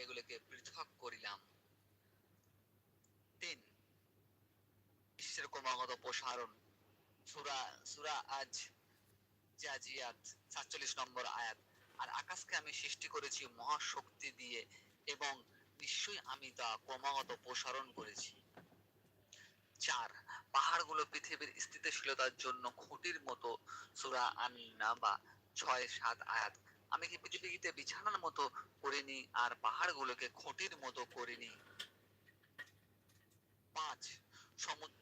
সেগুলোকে পৃথক করিলাম। তিন। বিশ্বের ক্রমাগত প্রসারণ। সুরা সুরা আজ জাজিয়াত, সাতচল্লিশ নম্বর আয়াত। আর আকাশকে আমি সৃষ্টি করেছি মহাশক্তি দিয়ে এবং নিশ্চয়ই আমি তা ক্রমাগত প্রসারণ করেছি। চার। পাহাড়গুলো পৃথিবীর স্থিতিশীলতার জন্য খুঁটির মতো। সুরা আন্না বা ছয়, সাত আয়াত। আমি কি পৃথিবীতে বিছানার মতো করিনি আর পাহাড়গুলোকে খুঁটির মতো করিনি পাঁচ সমুদ্র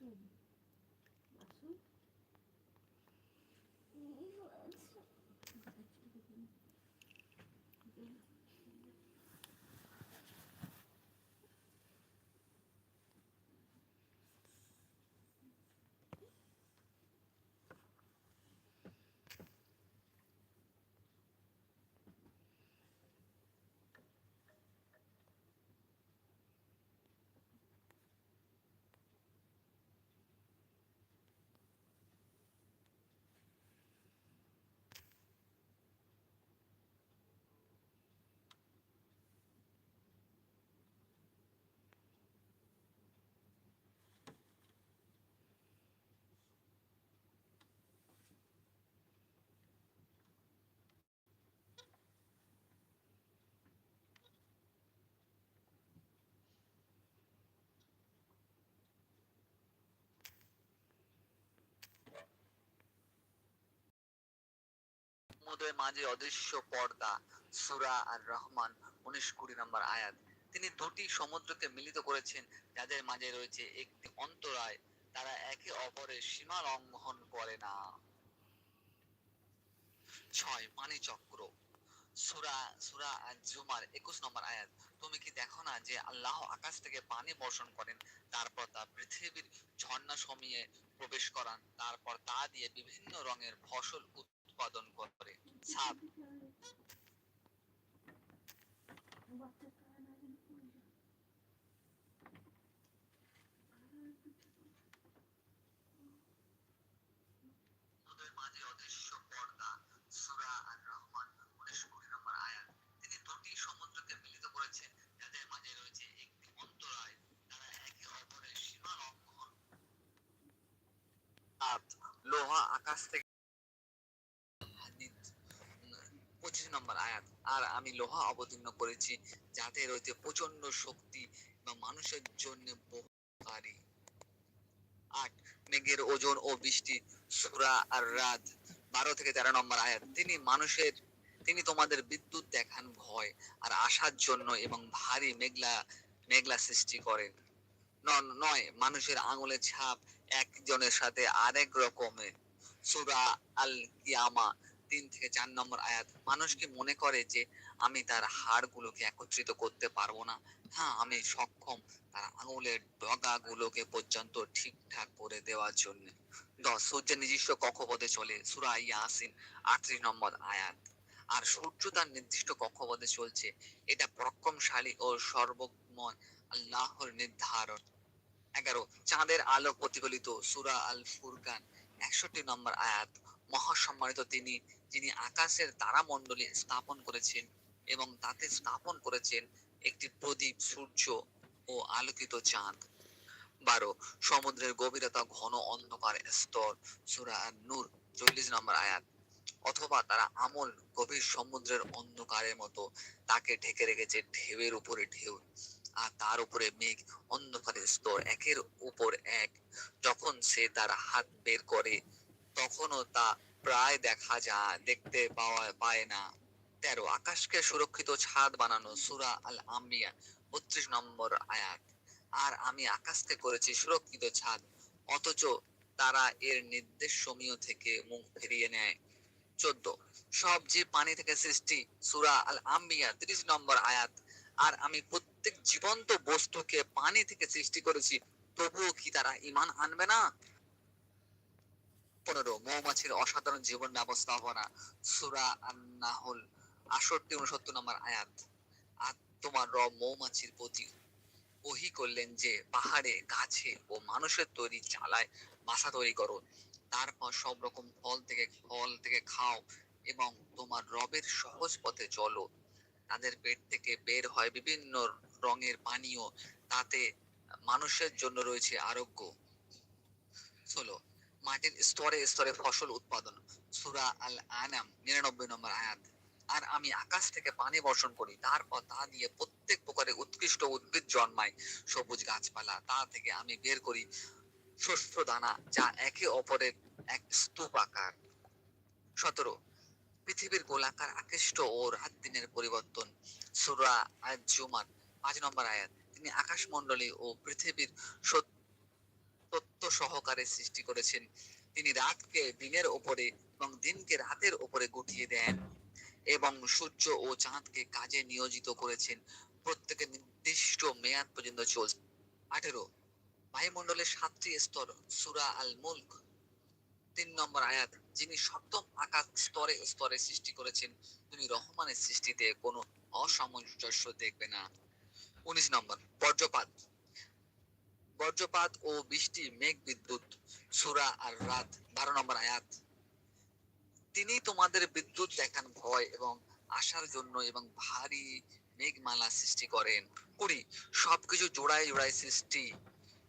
Soon. সমুদ্রের মাঝে অদৃশ্য পর্দা, সুরা আর রহমান, উনিশ কুড়ি নম্বর আয়াত। তিনি দুটি সমুদ্রকে মিলিত করেছেন, যাদের মাঝে রয়েছে একটি অন্তরায়, তারা একে অপরের সীমা লঙ্ঘন করে না। ছয় পানি চক্র সুরা সুরা জুমার একুশ নম্বর আয়াত। তুমি কি দেখো না যে আল্লাহ আকাশ থেকে পানি বর্ষণ করেন, তারপর তা পৃথিবীর ঝর্ণা সমিয়ে প্রবেশ করান, তারপর তা দিয়ে বিভিন্ন রঙের ফসল উৎপাদন করে। সাত সমুদ্রের মাঝে অদৃশ্য পর্দা সূরা আর রহমান 19 কুড়ি নম্বর আয়াত তিনি দুটি সমুদ্রকে মিলিত করেছেন যাদের মাঝে রয়েছে একটি অন্তরায় তারা একে অপরের সীমা লঙ্ঘন। লোহা আকাশ থেকে হাদিদ, উম, পঁচিশ নম্বর আয়াত। আর আমি লোহা অবতীর্ণ করেছি যাতে রয়েছে প্রচণ্ড শক্তি বা মানুষের জন্য বহুকারী আট, মেঘের ওজন ও বৃষ্টি, সুরা আর রাত বারো থেকে তেরো নম্বর আয়াত। তিনি মানুষের, তিনি তোমাদের বিদ্যুৎ দেখান ভয় আর আসার জন্য এবং ভারী মেঘলা মেঘলা সৃষ্টি করেন। নয় মানুষের আঙুলের ছাপ একজনের সাথে আরেক রকমের। সুরা আল কিয়ামা তিন থেকে চার নম্বর আয়াত। মানুষ কি মনে করে যে আমি তার হাড়গুলোকে একত্রিত করতে পারব না? হ্যাঁ আমি সক্ষম তার আঙুলের ডগাগুলোকে পর্যন্ত ঠিকঠাক করে দেওয়ার জন্য। দশ সূর্যের নিজস্ব কক্ষপথে চলে সুরা ইয়াসিন, আটত্রিশ নম্বর আয়াত। আর সূর্য তার নির্দিষ্ট কক্ষপথে চলছে। এটা পরাক্রমশালী ও সর্বময় আল্লাহর নির্ধারণ। এগারো, চাঁদের আলো প্রতিফলিত সুরা আল ফুরকান একষট্টি নম্বর আয়াত। মহাসম্মানিত তিনি, যিনি আকাশের তারামণ্ডলী স্থাপন করেছেন এবং তাতে স্থাপন করেছেন একটি প্রদীপ, সূর্য ও আলোকিত চাঁদ। বারো, সমুদ্রের গভীরতা ঘন অন্ধকার স্তর, সুরা নূর চল্লিশ নম্বর আয়াত। অথবা তারা আমল গভীর সমুদ্রের অন্ধকারের মতো তাকে ঢেকে রেখেছে ঢেউয়ের উপরে ঢেউ আর তার উপরে মেঘ, অন্ধকারের স্তর, একের উপর এক। যখন সে তার হাত বের করে তখনও তা প্রায় দেখা যায়, দেখতে পাওয়া, পায় না। তেরো, আকাশকে সুরক্ষিত ছাদ বানানো সুরা আল আম্বিয়া বত্রিশ নম্বর আয়াত। আর আমি আকাশকে করেছি সুরক্ষিত ছাদ, অথচ তারা এর নির্দেশ সমীয় থেকে মুখ ফিরিয়ে নেয়। চোদ্দ, সব যে পানি থেকে সৃষ্টি, সুরা আল আম্বিয়া ত্রিশ নম্বর আয়াত। আর আমি প্রত্যেক জীবন্ত বস্তুকে পানি থেকে সৃষ্টি করেছি, তবুও কি তারা ইমান আনবে না? পনেরো, মৌমাছির অসাধারণ জীবন ব্যবস্থাপনা, সুরা আন্নাহল আষট্টি উনসত্তর নম্বর আয়াত। আর তোমার রব মৌমাছির প্রতি ওহি করলেন যে, পাহাড়ে, গাছে ও মানুষের তৈরি চালায় বাসা তৈরি করো। তারপর সব রকম ফল থেকে ফল থেকে খাও এবং তোমার রবের সহজ পথে চলো। তাদের পেট থেকে বের হয় বিভিন্ন রঙের পানীয়, তাতে মানুষের জন্য রয়েছে আরোগ্য। ষোলো মাটির স্তরে স্তরে ফসল উৎপাদন। সুরা আল আনাম নিরানব্বই নম্বর আয়াত। আর আমি আকাশ থেকে পানি বর্ষণ করি, তারপর তা দিয়ে প্রত্যেক প্রকারের উৎকৃষ্ট উদ্ভিদ জন্মায়। সবুজ গাছপালা, তা থেকে আমি বের করি শস্য দানা, যা একে অপরের এক স্তূপ আকার। সতেরো, পৃথিবীর গোলাকার আকৃষ্ট ও রাত দিনের পরিবর্তন। সুরা আজ জুমার পাঁচ নম্বর আয়াত, তিনি আকাশমণ্ডলী ও পৃথিবীর সত্য সহকারে সৃষ্টি করেছেন। তিনি রাতকে দিনের ওপরে এবং দিনকে রাতের ওপরে গুটিয়ে দেন এবং সূর্য ও চাঁদকে কাজে নিয়োজিত করেছেন। প্রত্যেকের নির্দিষ্ট মেয়াদ পর্যন্ত চলছে। আঠেরো। বায়ুমণ্ডলের সাতটি স্তর, সুরা আল মুল্ক তিন নম্বর আয়াত, যিনি সপ্তম আকাশ স্তরে স্তরে সৃষ্টি করেছেন। তিনি রহমানের সৃষ্টিতে কোনো অসামঞ্জস্য দেখবে না। উনিশ নম্বর, বজ্রপাত। বজ্রপাত ও বৃষ্টি মেঘ বিদ্যুৎ সুরা আর রাত, বারো নম্বর আয়াত। তিনি তোমাদের বিদ্যুৎ দেখান ভয় এবং আসার জন্য এবং ভারী মেঘমালা সৃষ্টি করেন। কুড়ি, সবকিছু জোড়ায় জোড়ায় সৃষ্টি।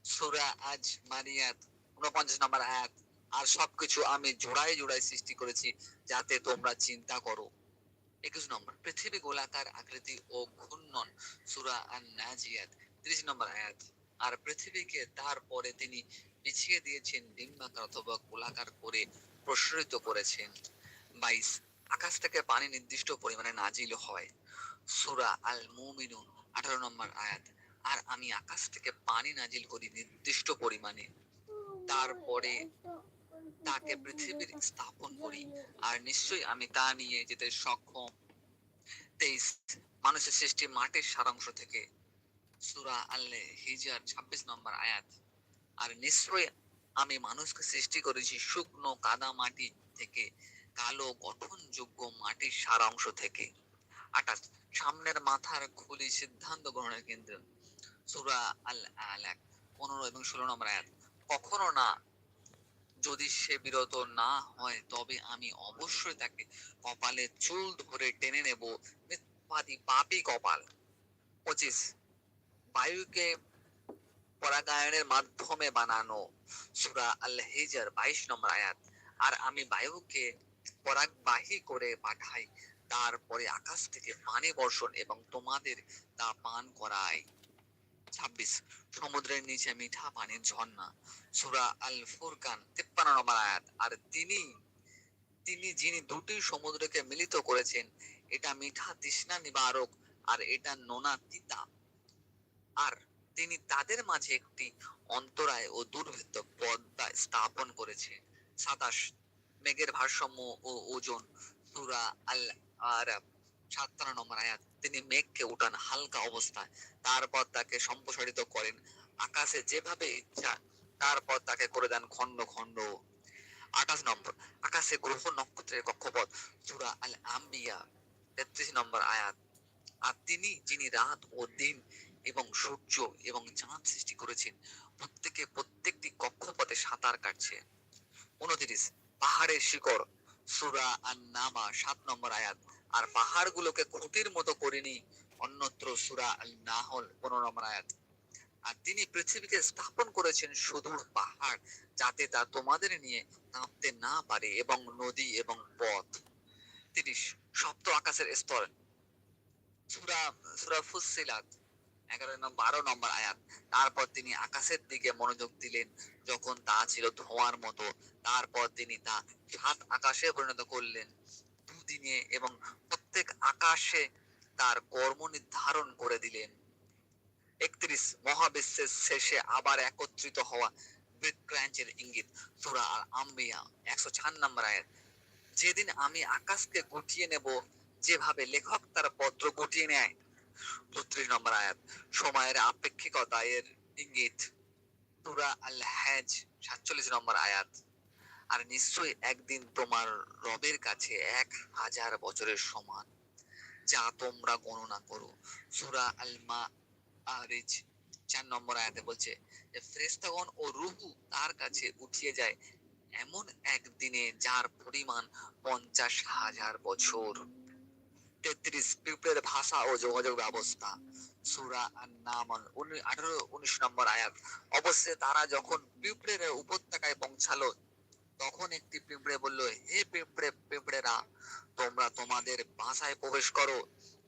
সুরা আজ মারিয়াত উনপঞ্চাশ নম্বর আয়াত। আর সবকিছু আমি জোড়ায় জোড়ায় সৃষ্টি করেছি যাতে তোমরা চিন্তা করো। একুশ নম্বর, পৃথিবী গোলাকার আকৃতি ও ঘূর্ণন, সুরা আর নাজিয়াত ত্রিশ নম্বর আয়াত। আর পৃথিবীকে তারপরে তিনি পিছিয়ে দিয়েছেন ডিম্বাকার অথবা গোলাকার করে প্রসারিত করেছেন। বাইশ, আকাশ থেকে পানি নির্দিষ্ট পরিমাণে নাজিল হয়। সুরা আল মুমিনুন আঠারো নম্বর আয়াত, আর আমি আকাশ থেকে পানি নাজিল করি নির্দিষ্ট পরিমাণে। তারপরে তাকে পৃথিবীর স্থাপন করি, আর নিশ্চয়ই আমি তা নিয়ে যেতে সক্ষম। তেইশ, মানুষের সৃষ্টি মাটির সারাংশ থেকে সুরা হিজার ছাব্বিশ নম্বর আয়াত। আর নিশ্চয়ই আমি মানুষকে সৃষ্টি করেছি শুকনো কাদা মাটি থেকে, কালো গঠনযোগ্য মাটির থেকে। সামনের মাথার খুলি সিদ্ধান্ত গ্রহণের কেন্দ্র। সুরা আল আলাক পনেরো এবং ষোলো নম্বর আয়াত। কখনো না, যদি সে বিরত না হয়, তবে আমি অবশ্যই তাকে কপালে চুল ধরে টেনে নেব। মিথ্যাবাদী পাপি কপাল। পঁচিশ বায়ুকে পরাগায়নের মাধ্যমে বানানো সুরা আল হিজার বাইশ নম্বর আয়াত। আর আমি বায়ুকে পরাগবাহী করে পাঠাই, তারপরে আকাশ থেকে পানি বর্ষণ এবং তোমাদের তা পান করাই। ছাব্বিশ, সমুদ্রের নিচে মিঠা পানির ঝর্ণা, সুরা আল ফুরকান তিপ্পান্ন নম্বর আয়াত। আর তিনি তিনি যিনি দুটি সমুদ্রকে মিলিত করেছেন, এটা মিঠা তৃষ্ণা নিবারক, আর এটা নোনা তিতা। আর তিনি তাদের মাঝে একটি অন্তরায় ও দুর্ভেদ্য পর্দা স্থাপন করেছে। সাতাশ, মেঘের ভারসাম্য ও ওজন, সুরা আল সাতান্ন নম্বর আয়াত। তিনি মেঘকে উঠান হালকা অবস্থায়, তারপর তাকে সম্প্রসারিত করেন আকাশে যেভাবে ইচ্ছা, তারপর তাকে করে দেন খন্ড খন্ড আঠাশ নম্বর, আকাশে গ্রহ নক্ষত্রের কক্ষপথ, সূরা আল আম্বিয়া তেত্রিশ নম্বর আয়াত। আর তিনি, যিনি রাত ও দিন এবং সূর্য এবং চাঁদ সৃষ্টি করেছেন। প্রত্যেকে প্রত্যেকটি কক্ষপথে সাঁতার কাটছে। উনত্রিশ, পাহাড়ের শিকড় সুরা আর নামা সাত নম্বর আয়াত। আর পাহাড়গুলোকে খুঁটির মতো করিনি, অন্যত্র সুরা আল নাহল পনেরো নম্বর আয়াত। আর তিনি পৃথিবীকে স্থাপন করেছেন সুদূর পাহাড়, যাতে তা তোমাদের নিয়ে কাঁপতে না পারে এবং নদী এবং পথ। তিরিশ, সপ্ত আকাশের স্তর। সুরা সুরা ফুসিলাত এগারো নম্বর বারো নম্বর আয়াত। তারপর তিনি আকাশের দিকে মনোযোগ দিলেন, যখন তা ছিল ধোঁয়ার মতো। তারপর তিনি তা সাত আকাশে পরিণত করলেন। দুদিনে এবং প্রত্যেক আকাশে তার কর্ম নির্ধারণ করে দিলেন। একত্রিশ মহাবিশ্বের শেষে আবার একত্রিত হওয়া বিক্রাঞ্চের ইঙ্গিত, সুরা আর আম্বিয়া একশো চার নম্বর আয়াত। যেদিন আমি আকাশকে গুটিয়ে নেব, যেভাবে লেখক তার পত্র গুটিয়ে নেয় নম্বর আয়াত। সময়ের আপেক্ষিকতা এর ইঙ্গিত। সুরা আল হ্যাজ সাতচল্লিশ নম্বর আয়াত। আর নিশ্চয়ই একদিন তোমার রবের কাছে এক হাজার বছরের সমান, যা তোমরা গণনা করো। সুরা আল মা আরিজ চার নম্বর আয়াতে বলছে যে ফেরেশতাগণ ও রুহু তার কাছে উঠিয়ে যায় এমন একদিনে যার পরিমাণ পঞ্চাশ হাজার বছর। তেত্রিশ পিঁপড়ের ভাষা ও যোগাযোগ ব্যবস্থা। সুরা নামল আঠারো, উনিশ নম্বর আয়াত। অবশ্যই তারা যখন পিঁপড়ের উপত্যকায় পৌঁছালো, তখন একটি পিঁপড়ে বলল, হে পিঁপড়ে, পিঁপড়েরা, তোমরা তোমাদের বাসায় প্রবেশ করো।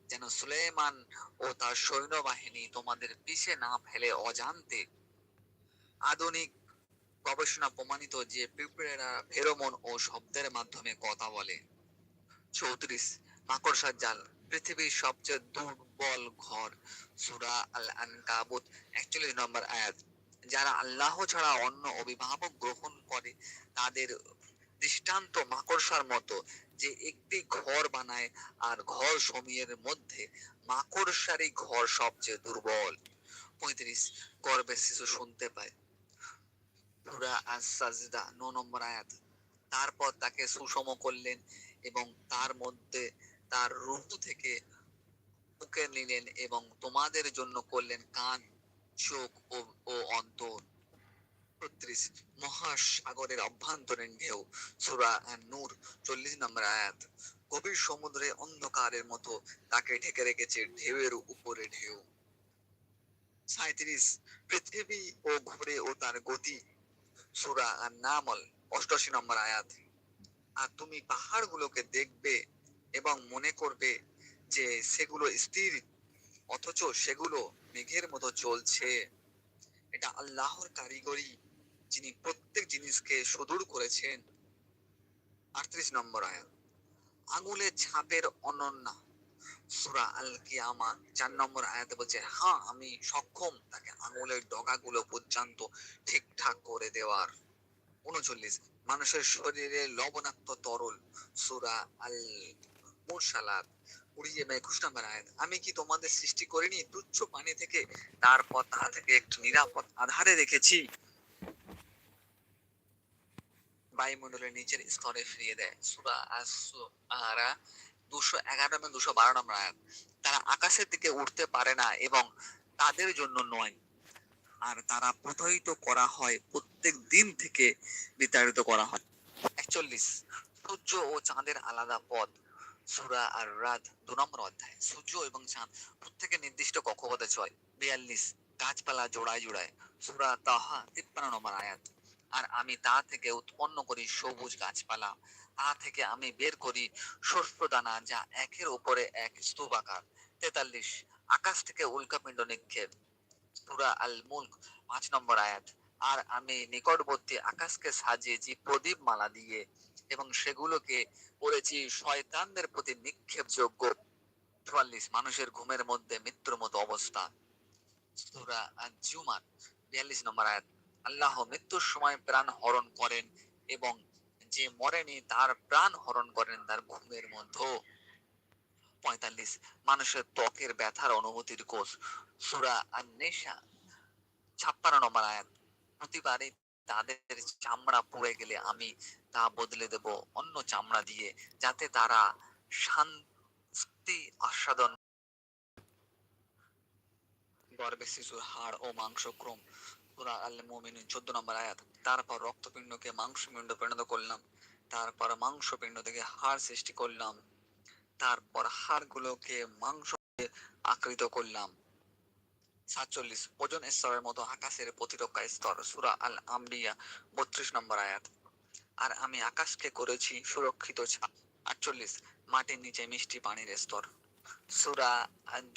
যেন সুলেমান ও তার সৈন্যবাহিনী তোমাদের পিছে না ফেলে অজান্তে। আধুনিক গবেষণা প্রমাণিত যে পিঁপড়েরা ফেরোমন ও শব্দের মাধ্যমে কথা বলে। চৌত্রিশ মাকড়সার জাল, পৃথিবীর সবচেয়ে দুর্বল ঘর, সুরা আল আনকাবুত একচল্লিশ নম্বর আয়াত। যারা আল্লাহ ছাড়া অন্য অভিভাবক গ্রহণ করে, তাদের দৃষ্টান্ত মাকড়সার মতো যে একটি ঘর বানায় আর ঘর সময়ের মধ্যে মাকড়সারই ঘর সবচেয়ে দুর্বল। পঁয়ত্রিশ গর্ভের শিশু শুনতে পায়। সুরা আস-সাজদা, ন নম্বর আয়াত। তারপর তাকে সুষম করলেন এবং তার মধ্যে তার রূহ থেকে নিলেন এবং তোমাদের জন্য করলেন কান, চোখ ও অন্তর। ছত্রিশ, মহাসাগরের অভ্যন্তরীণ ঢেউ, সুরা নূর, চল্লিশ নম্বর আয়াত। গভীর সমুদ্রে অন্ধকারের মতো তাকে ঢেকে রেখেছে ঢেউয়ের উপরে ঢেউ। সাঁত্রিশ পৃথিবী ও ঘুরে ও তার গতি। সুরা নামল অষ্টআশি নম্বর আয়াত। আর তুমি পাহাড়গুলোকে দেখবে এবং মনে করবে যে সেগুলো স্থির, অথচ সেগুলো মেঘের মতো চলছে এটা আল্লাহর কারিগরি, যিনি প্রত্যেক জিনিসকে সুদূর করেছেন। আটত্রিশ নম্বর আয়াত। আঙুলের ছাপের অনন্যা। সুরা আল কিয়ামা চার নম্বর আয়াতে বলছে হ্যাঁ আমি সক্ষম তাকে আঙুলের ডগাগুলো পর্যন্ত ঠিকঠাক করে দেওয়ার। উনচল্লিশ। মানুষের শরীরে লবণাক্ত তরল, সুরা আল মুরসালাত উড়িয়ে একুশ নম্বর আয়াত, আমি কি তোমাদের সৃষ্টি করিনি? তুচ্ছ পানি থেকে, তারপর তা থেকে একটু নিরাপদ আধারে রেখেছি বায়ুমণ্ডলের নিচের স্তরে ফিরিয়ে দেয়। সুরা আরা দুশো এগারো এবং দুশো বারো নম্বর আয়াত। তারা আকাশের দিকে উঠতে পারে না এবং তাদের জন্য নয়। আর তারা প্রতারিত করা হয়, প্রত্যেক দিন থেকে বিতাড়িত করা হয়। একচল্লিশ। সূর্য ও চাঁদের আলাদা পথ। সুরা আর রাত দু নম্বর অধ্যায়, সূর্য এবং চাঁদ প্রত্যেকে নির্দিষ্ট কক্ষপথে চয় বিয়াল্লিশ, গাছপালা জোড়ায় জোড়ায়, সুরা তাহা তিপ্পান্ন নম্বর আয়াত। আর আমি তা থেকে উৎপন্ন করি সবুজ গাছপালা, তা থেকে আমি বের করি শস্য দানা যা একের উপরে এক স্তূপাকার তেতাল্লিশ, আকাশ থেকে উল্কাপিণ্ড নিক্ষেপ, সুরা আল মুল্ক পাঁচ নম্বর আয়াত। আর আমি নিকটবর্তী আকাশকে সাজিয়েছি প্রদীপ মালা দিয়ে এবং সেগুলোকে করেছি শয়তানদের প্রতি নিক্ষেপযোগ্য চুয়াল্লিশ মানুষের ঘুমের মধ্যে মৃত্যুর মতো অবস্থা। আজ-জুমার বিয়াল্লিশ নম্বর আয়াত, আল্লাহ মৃত্যুর সময় প্রাণ হরণ করেন এবং যে মরেনি তার প্রাণ হরণ করেন তার ঘুমের মধ্যে। পঁয়তাল্লিশ মানুষের ত্বকের ব্যথার অনুভূতির কোষ। সুরা আর নেশা ছাপ্পান্ন নম্বর আয়াত প্রতিবারে তাদের চামড়া পুড়ে গেলে আমি তা বদলে দেব অন্য চামড়া দিয়ে, যাতে তারা শান্তি, আস্বাদন গর্ভে শিশুর হাড় ও মাংস ক্রম। সূরা মুমিনুন 14 নম্বর আয়াত। তারপর রক্তপিণ্ডকে মাংসপিণ্ড পরিণত করলাম। তারপর মাংসপিণ্ড থেকে হাড় সৃষ্টি করলাম। তারপর হাড়গুলোকে মাংস আকৃত করলাম। সাতচল্লিশ, ওজন স্তরের মতো আকাশের প্রতিরক্ষা স্তর, সুরা আল আম্বিয়া বত্রিশ নম্বর আয়াত। আর আমি আকাশকে করেছি সুরক্ষিত আটচল্লিশ, মাটির নিচে মিষ্টি পানির স্তর। সুরা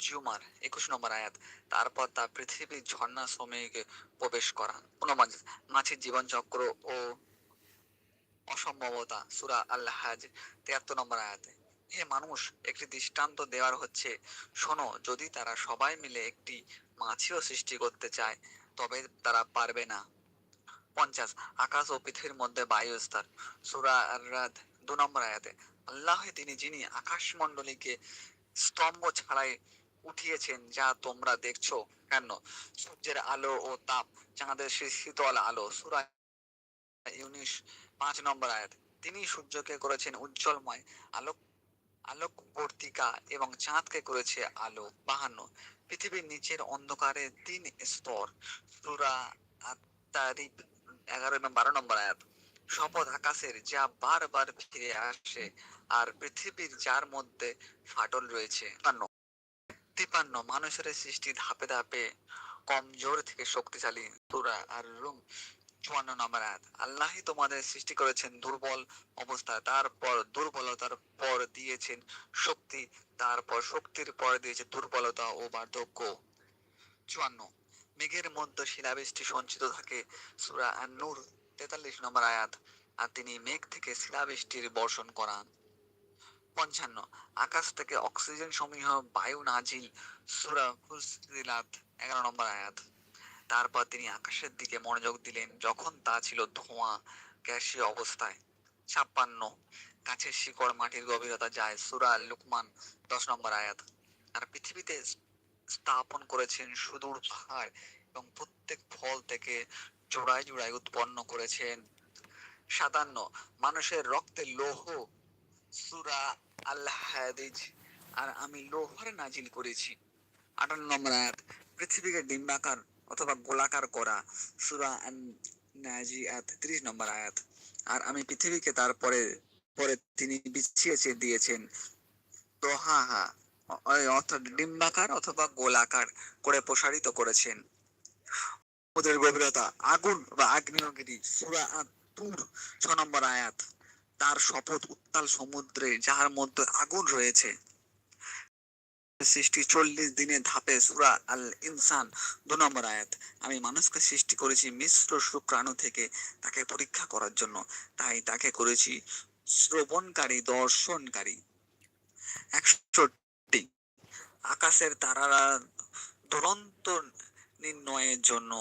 জুমার একুশ নম্বর আয়াত, তারপর তা পৃথিবীর ঝর্ণা শ্রমিকে প্রবেশ করা। উনপঞ্চাশ মাছের জীবনচক্র ও অসম্ভবতা, সুরা আল তিয়াত্তর নম্বর আয়াতে। হে মানুষ একটি দৃষ্টান্ত দেওয়ার হচ্ছে। শোনো, যদি তারা সবাই মিলে একটি মাছিও সৃষ্টি করতে চায়, তবে তারা পারবে না। পঞ্চাশ, আকাশ ও পৃথিবীর মধ্যে বায়ু স্তর সূরা দু নম্বর আয়াতে, আল্লাহ তিনি যিনি আকাশমণ্ডলীকে স্তম্ভ ছাড়াই উঠিয়েছেন, যা তোমরা দেখছ কেন? সূর্যের আলো ও তাপ, চাঁদের শীতল আলো। সূরা ইউনিশ পাঁচ নম্বর আয়াত, তিনি সূর্যকে করেছেন উজ্জ্বলময় আলোক আলোকবর্তিকা এবং চাঁদকে করেছে আলো বাহান্ন। পৃথিবীর নিচের অন্ধকারে তিন স্তর। সূরা আত-তারিক এগারো এবং বারো নম্বর আয়াত। শপথ আকাশের যা বারবার ফিরে আসে আর পৃথিবীর যার মধ্যে ফাটল রয়েছে। তিপ্পান্ন। মানুষের সৃষ্টি ধাপে ধাপে কমজোর থেকে শক্তিশালী। তুরা আর রুম চুয়ান্ন নম্বর আয়াত আল্লাহই তোমাদের সৃষ্টি করেছেন দুর্বল অবস্থায় তারপর দুর্বলতার পর দিয়েছেন শক্তি, তারপর শক্তির পর দিয়েছে দুর্বলতা ও বার্ধক্য। চুয়ান্ন, মেঘের মধ্যে শিলাবৃষ্টি সঞ্চিত থাকে, সুরা আন-নূর, তেতাল্লিশ নম্বর আয়াত, আর তিনি মেঘ থেকে শিলাবৃষ্টির বর্ষণ করান। পঞ্চান্ন, আকাশ থেকে অক্সিজেন সমীহ বায়ু নাজিল, সুরা ফুসিলাত, এগারো নম্বর আয়াত। তারপর তিনি আকাশের দিকে মনোযোগ দিলেন। যখন তা ছিল ধোঁয়া, গ্যাসীয় অবস্থায়। ছাপ্পান্ন গাছের শিকড় মাটির গভীরতা যায়। সুরা লুকমান, দশ নম্বর আয়াত। আর পৃথিবীতে স্থাপন করেছেন সুদূর পাহাড় এবং প্রত্যেক ফল থেকে জোড়ায় জোড়ায় উৎপন্ন করেছেন। সাতান্ন, মানুষের রক্তে লৌহ। সুরা আল হাদিজ আর আমি লোহার নাজিল করেছি। আটান্ন নম্বর আয়াত, পৃথিবীকে ডিম্বাকার অথবা গোলাকার করা। সূরা নাজিআত 30 নম্বর আয়াত। আর আমি পৃথিবীকে তারপরে, পরে তিনি বিছিয়েছে দিয়েছেন। দোহাহা অ- অর্থাৎ ডিম্বাকার অথবা গোলাকার করে প্রসারিত করেছেন। ওদের গভীরতা, আগুন বা আগ্নেয়গিরি, সুরা আত-তুর ছ নম্বর আয়াত। তার শপথ উত্তাল সমুদ্রে যার মধ্যে আগুন রয়েছে। সৃষ্টি, চল্লিশ দিনের ধাপে সূরা আল ইনসান দু নম্বর আয়াত। আমি মানুষকে সৃষ্টি করেছি মিশ্র শুক্রাণু থেকে তাকে পরীক্ষা করার জন্য। তাই তাকে করেছি শ্রবণকারী, দর্শনকারী। একষট্টি আকাশের তারারা দুরন্ত নির্ণয়ের জন্য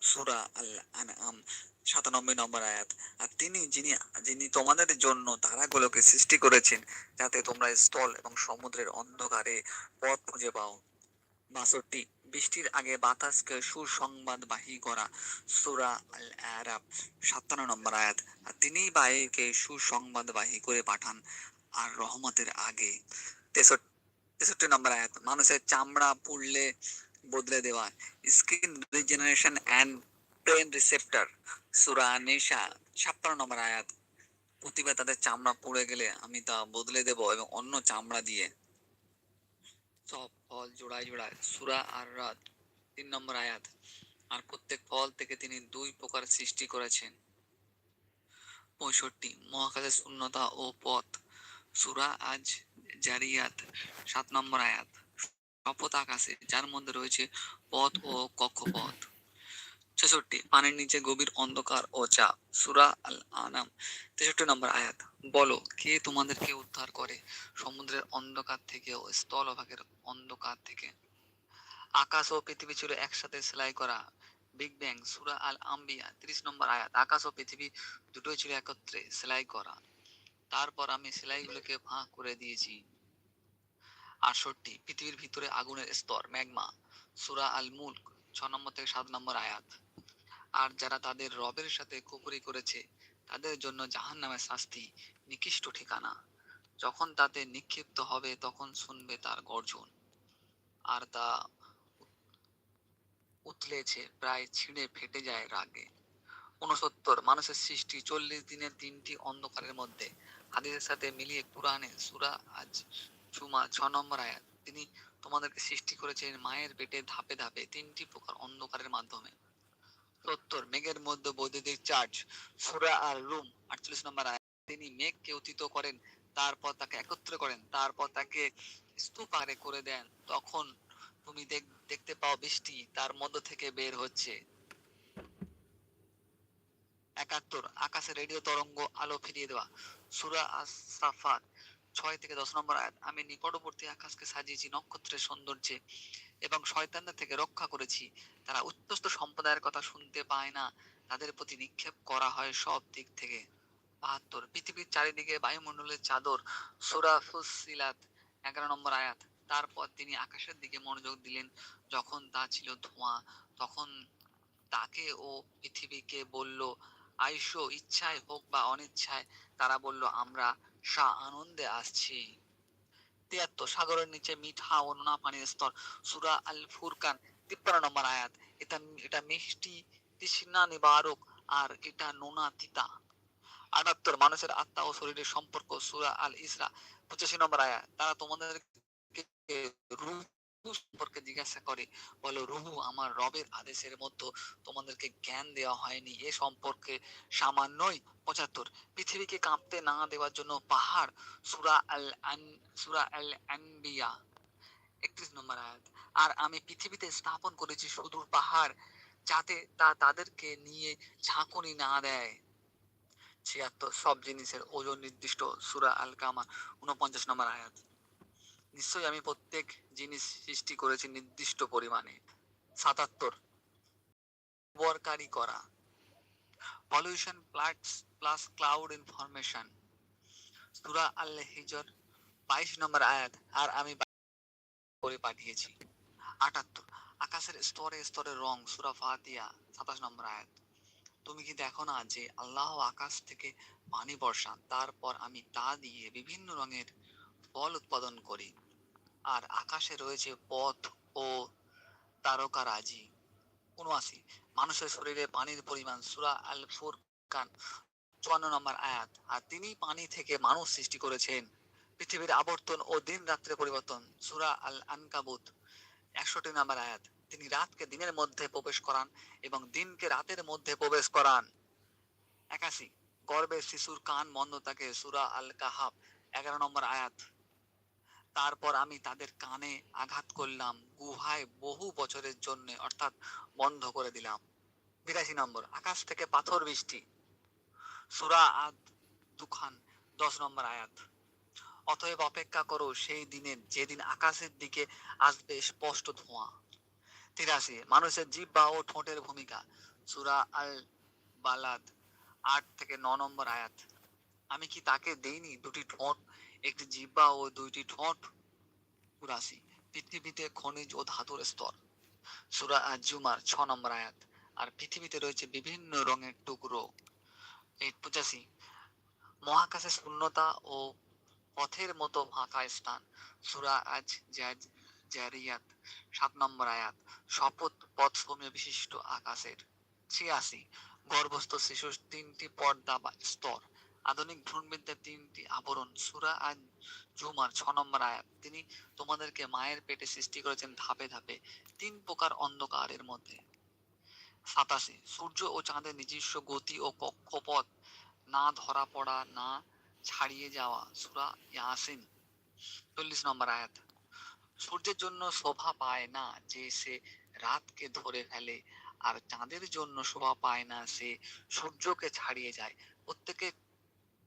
সুরা আল আনআম সাতানব্বই নম্বর আয়াত। আর তিনি, যিনি যিনি তোমাদের জন্য তারাগুলোকে সৃষ্টি করেছেন, যাতে তোমরা স্থল এবং সমুদ্রের অন্ধকারে পথ খুঁজে পাও। বাষট্টি, বৃষ্টির আগে বাতাসকে সুসংবাদবাহী করা, সুরা আল আরাব সাতান্ন নম্বর আয়াত। আর তিনি বায়ুকে সুসংবাদবাহী করে পাঠান, আর রহমতের আগে। তেষট্টি তেষট্টি নম্বর আয়াত, মানুষের চামড়া পুড়লে বদলে দেওয়া skin regeneration and pain receptor সূরা নিসা ছাপ্পান্ন নম্বর আয়াত। প্রতিবার তাদের চামড়া পুড়ে গেলে আমি তা বদলে দেব এবং অন্য চামড়া দিয়ে। সব ফল জোড়ায় জোড়ায়, সূরা আর রাত তিন নম্বর আয়াত। আর প্রত্যেক ফল থেকে তিনি দুই প্রকার সৃষ্টি করেছেন। পঁয়ষট্টি মহাকাশের শূন্যতা ও পথ। সূরা আজ জারিয়াত সাত নম্বর আয়াত। শপথ আকাশে, যার মধ্যে রয়েছে পথ ও কক্ষপথ। ছেষট্টি, পানির নিচে গভীর অন্ধকার ও চাপ। সুরা আল আনাম তেষট্টি নম্বর আয়াত। বলো, কে তোমাদেরকে উদ্ধার করে সমুদ্রের অন্ধকার থেকে ও স্থলভাগের অন্ধকার থেকে? আকাশ ও পৃথিবী ছিল একসাথে সেলাই করা বিগ ব্যাং সুরা আল আম্বিয়া তিরিশ নম্বর আয়াত। আকাশ ও পৃথিবী দুটোই ছিল একত্রে সেলাই করা। তারপর আমি সেলাইগুলোকে ফাঁক করে দিয়েছি। আটষট্টি, পৃথিবীর ভিতরে আগুনের স্তর, ম্যাগমা, সুরা আল মুল্ক ছ নম্বর থেকে সাত নম্বর আয়াত। আর যারা তাদের রবের সাথে কুপুরি করেছে, তাদের জন্য জাহান নামের শাস্তি নিকৃষ্ট ঠিকানা। যখন তাতে নিক্ষিপ্ত হবে, তখন শুনবে তার গর্জন। আর তা উতলেছে, প্রায় ছিঁড়ে ফেটে যায় রাগে। উনসত্তর মানুষের সৃষ্টি, চল্লিশ দিনের তিনটি অন্ধকারের মধ্যে। হাদিসের সাথে মিলিয়ে কোরআনে সুরা আজ চুমা ছ নম্বর আয়াত। তিনি তোমাদেরকে সৃষ্টি করেছেন মায়ের পেটে ধাপে ধাপে তিনটি প্রকার অন্ধকারের মাধ্যমে। সত্তর মেঘের মধ্যে বৈদ্যুতিক চার্জ সুরা আর রুম, আটচল্লিশ নম্বর আয়াত। তিনি মেঘকে অতীত করেন, তারপর তাকে একত্র করেন, তারপর তাকে স্তূপারে করে দেন। তখন তুমি দেখতে পাও বৃষ্টি তার মধ্য থেকে বের হচ্ছে। একাত্তর, আকাশে রেডিও তরঙ্গ আলো ফিরিয়ে দেওয়া। সুরা আসাফাত ছয় থেকে দশ নম্বর আয়াত, আমি নিকটবর্তী আকাশকে সাজিয়েছি, নক্ষত্রের সৌন্দর্যে, এবং শয়তানদের থেকে রক্ষা করেছি। তারা উচ্চস্ত সম্প্রদায়ের কথা শুনতে পায় না। তাদের প্রতি নিক্ষেপ করা হয় সব দিক থেকে। বাহাত্তর, পৃথিবীর চারিদিকে বায়ুমণ্ডলের চাদর, সুরা ফুসিলাত এগারো নম্বর আয়াত। তারপর তিনি আকাশের দিকে মনোযোগ দিলেন, যখন তা ছিল ধোঁয়া, তখন তাকে ও পৃথিবীকে বলল, আইসো, ইচ্ছায় হোক বা অনিচ্ছায়, তারা বলল, আমরা সা আনন্দে আসছি। তিয়াত্তর, সাগরের নিচে মিঠা ও নোনা পানির স্তর। সুরা আল ফুরকান, তিপ্পান্ন নম্বর আয়াত। এটা এটা মিষ্টি তৃষ্ণা নিবারক, আর এটা নোনা তিতা। আটাত্তর, মানুষের আত্মা ও শরীরের সম্পর্ক, সুরা আল ইসরা, পঁচাশি নম্বর আয়াত। তারা তোমাদের সম্পর্কে জিজ্ঞাসা করে, বলো, রুহু, আমার রবের আদেশের মতো তোমাদেরকে জ্ঞান দেওয়া হয়নি। এ সম্পর্কে সামান্যই পঁচাত্তর। পৃথিবীকে কাঁপতে না দেওয়ার জন্য পাহাড়, সুরা আল আন, সুরা আল আনবিয়া, একত্রিশ নম্বর আয়াত। আর আমি পৃথিবীতে স্থাপন করেছি সুদূর পাহাড়, যাতে তা তাদেরকে নিয়ে ঝাঁকুনি না দেয়। ছিয়াত্তর, সব জিনিসের ওজন নির্দিষ্ট, সুরা আল কামা উনপঞ্চাশ নম্বর আয়াত। নিশ্চয়ই আমি প্রত্যেক জিনিস সৃষ্টি করেছি নির্দিষ্ট পরিমাণে। সাতাত্তর। বরকারি করা pollution plus plus cloud information সুরা আল হিজর বাইশ নম্বর আয়াত, আর আমি করে পাঠিয়েছি। আটাত্তর। আকাশের স্তরে স্তরে রং, সুরা ফাতিয়া সাতাশ নম্বর আয়াত। তুমি কি দেখো না যে আল্লাহ আকাশ থেকে পানি বর্ষান তারপর আমি তা দিয়ে বিভিন্ন রঙের ফল উৎপাদন করি? আর আকাশে রয়েছে পথ ও তারকারাজি। উনআশি। মানুষের শরীরে পানির পরিমাণ, সুরা আল ফুরকান চুয়ান্ন নম্বর আয়াত। আর তিনি পানি থেকে মানুষ সৃষ্টি করেছেন। পৃথিবীর আবর্তন ও দিন রাত্রে পরিবর্তন, সুরা আল আনকাবুত একষট্টি নম্বর আয়াত। তিনি রাতকে দিনের মধ্যে প্রবেশ করান এবং দিনকে রাতের মধ্যে প্রবেশ করান। একাশি। গর্ভের শিশুর কান বন্ধ থাকে, সুরা আল কাহাব এগারো নম্বর আয়াত। তারপর আমি তাদের কানে আঘাত করলাম, গুহায় বহু বছরের জন্য, অর্থাৎ বন্ধ করে দিলাম। বিরাশি নম্বর, আকাশ থেকে পাথর বৃষ্টি। সুরা আদ দুখান দশ নম্বর আয়াত। অতএব অপেক্ষা করো, সেই দিনের, যেদিন আকাশের দিকে আসবে স্পষ্ট ধোঁয়া। তিরাশি, মানুষের জীব বা ও ঠোঁটের ভূমিকা। সুরা আল বালাদ আট থেকে ন নম্বর আয়াত। আমি কি তাকে দেইনি দুটি ঠোঁট? একটি জিব্বা ও দুইটি ঠোঁট উরাশি পৃথিবীতে খনিজ ও ধাতুর স্তর। সুরা জুমার ছ নম্বর আয়াত। আর পৃথিবীতে রয়েছে বিভিন্ন রঙের টুকরো। এই পঁচাশি মহাকাশে শূন্যতা ও পথের মতো ফাঁকা স্থান। সুরা আজ জাজ জারিয়াত সাত নম্বর আয়াত। শপথ পথসমূহ বিশিষ্ট আকাশের। ছিয়াশি গর্ভস্থ শিশুর তিনটি পর্দা বা স্তর। আধুনিক ভ্রূণবিদ্যার তিনটি আবরণ, সুরা আজ জুমার ছ নম্বর আয়াত। তিনি তোমাদেরকে মায়ের পেটে সৃষ্টি করেছেন ধাপে ধাপে, তিন প্রকার অন্ধকারের মধ্যে। সাতাশি, সূর্য ও চাঁদের নিজস্ব গতি ও কক্ষপথ, না ধরা পড়া, না ছাড়িয়ে যাওয়া, সুরা ইয়াসিন। চল্লিশ নম্বর আয়াত, সূর্যের জন্য শোভা পায় না যে সে রাতকে ধরে ফেলে, আর চাঁদের জন্য শোভা পায় না সে সূর্যকে ছাড়িয়ে যায়। প্রত্যেকে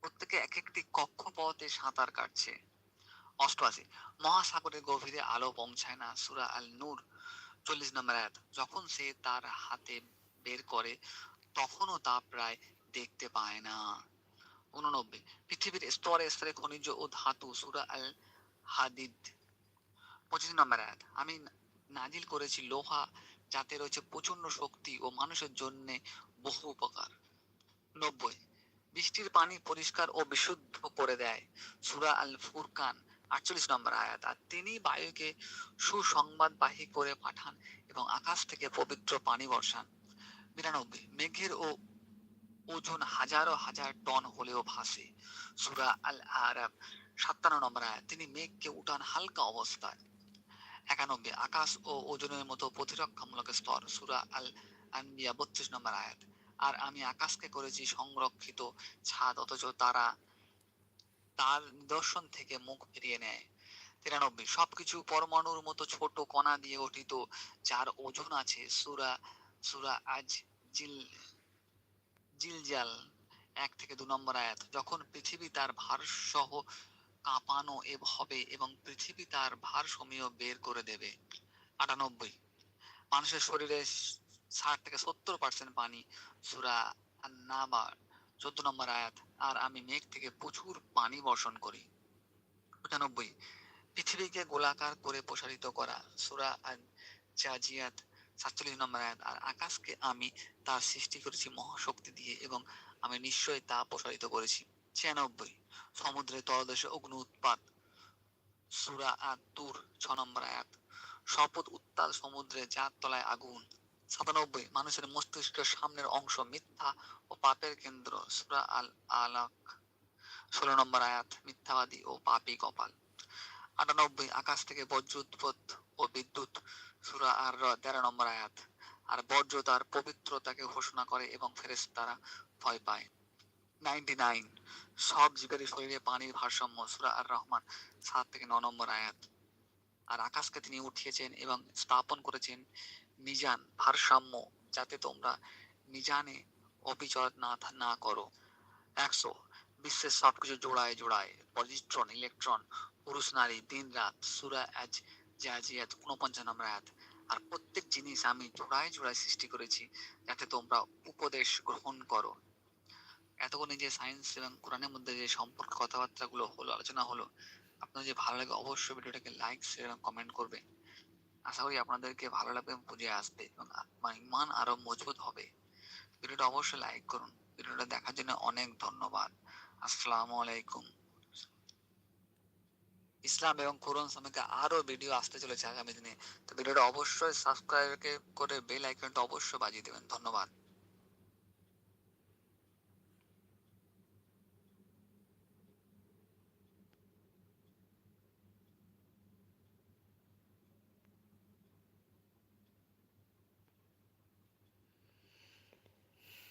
প্রত্যেকে এক একটি কক্ষপথে সাঁতার কাটছে। অষ্টআশি, মহাসাগরের গভীরে আলো পৌঁছায় না সুরা আল নূর চল্লিশ নম্বর আয়াত, যখন সে তার হাতে বের করে, তখনও তা প্রায় দেখতে পায় না। উননব্বই, পৃথিবীর স্তরে স্তরে খনিজ ও ধাতু, সুরা আল হাদিদ পঁচিশ নম্বর আয়াত, আমি নাজিল করেছি লোহা, যাতে রয়েছে প্রচণ্ড শক্তি ও মানুষের জন্য বহু উপকার। নব্বই বৃষ্টির পানি পরিষ্কার ও বিশুদ্ধ করে দেয়। সুরা আল ফুরকান আটচল্লিশ নম্বর আয়াত। আর তিনি বায়ুকে সুসংবাদবাহী করে পাঠান এবং আকাশ থেকে পবিত্র পানি বর্ষান। বিরানব্বই, মেঘের ও ওজন হাজারো হাজার টন হলেও ভাসে। সুরা আল আরাব সাতান্ন নম্বর আয়াত। তিনি মেঘকে উঠান হালকা অবস্থায়। একানব্বই, আকাশ ও ওজনের মতো প্রতিরক্ষামূলক স্তর। সুরা আল আনবিয়া বত্রিশ নম্বর আয়াত। আর আমি আকাশকে করেছি সংরক্ষিত ছাদ, অথচ তারা তার নিদর্শন থেকে মুখ ফিরিয়ে নেয়। তিরানব্বই, সবকিছু পরমাণুর মতো ছোট কণা দিয়ে গঠিত, যার ওজন আছে সুরা সুরা আজ জিল, জিলজাল এক থেকে দু নম্বর আয়াত। যখন পৃথিবী তার ভার সহ কাঁপানো হবে এবং পৃথিবী তার ভারসমীয় বের করে দেবে। আটানব্বই, মানুষের শরীরে ষাট থেকে সত্তর পার্সেন্ট পানি সুরা নাবা চোদ্দ নম্বর আয়াত। আর আমি মেঘ থেকে প্রচুর পানি বর্ষণ করি। পঁচানব্বই। পৃথিবীকে গোলাকার করে প্রসারিত করা। সুরা জাজিয়াত সাতচল্লিশ নম্বর আয়াত। আর আকাশকে আমি তার সৃষ্টি করেছি মহাশক্তি দিয়ে এবং আমি নিশ্চয়ই তা প্রসারিত করেছি। ছিয়ানব্বই। সমুদ্রের তলদেশে অগ্নি উৎপাত। সুরা আর তুর ছ নম্বর আয়াত। শপথ উত্তাল সমুদ্রে যার তলায় আগুন। সাতানব্বই মানুষের মস্তিষ্কের সামনের অংশ মিথ্যা ও পাপের কেন্দ্র। সুরা আল আলাক ষোলো নম্বর আয়াত, মিথ্যাবাদী ও পাপী কপাল। আটানব্বই, আকাশ থেকে বজ্র ও বিদ্যুৎ, সুরা আর তেরো নম্বর আয়াত। আর বজ্র তার পবিত্রতাকে ঘোষণা করে এবং ফেরেস তারা ভয় পায়। নাইনটি নাইন, সব জীবের শরীরে পানির ভারসাম্য, সুরা আর রহমান সাত থেকে ন নম্বর আয়াত। আর আকাশকে তিনি উঠিয়েছেন এবং স্থাপন করেছেন মিজান, ভারসাম্য যাতে তোমরা মিজানে অবিচল না না করো। একশো, বিশ্বের সবকিছু জোড়ায় জোড়ায় পজিট্রন ইলেকট্রন, পুরুষ, নারী, দিন, রাত, সুরা, আজ জাজিয়াত উনপঞ্চাশ নম্বর আয়াত। আর প্রত্যেক জিনিস আমি জোড়ায় জোড়ায় সৃষ্টি করেছি যাতে তোমরা উপদেশ গ্রহণ করো। এতক্ষণ যে সায়েন্স এবং কোরআনের মধ্যে যে সম্পর্ক কথাবার্তাগুলো হলো, আলোচনা হলো, আপনার যে ভালো লাগে অবশ্যই ভিডিওটাকে লাইক শেয়ার এবং কমেন্ট করবে আশা করি আপনাদেরকে ভালো লাগবে বুঝে আসবে এবং আমার ইমান আরও মজবুত হবে। ভিডিওটা অবশ্যই লাইক করুন। ভিডিওটা দেখার জন্য অনেক ধন্যবাদ। আসসালামু আলাইকুম। ইসলাম এবং কোরআন সম্পর্কে আরও ভিডিও আসতে চলেছে আগামী দিনে। তো ভিডিওটা অবশ্যই সাবস্ক্রাইব করে বেল আইকনটা অবশ্যই বাজিয়ে দেবেন। ধন্যবাদ।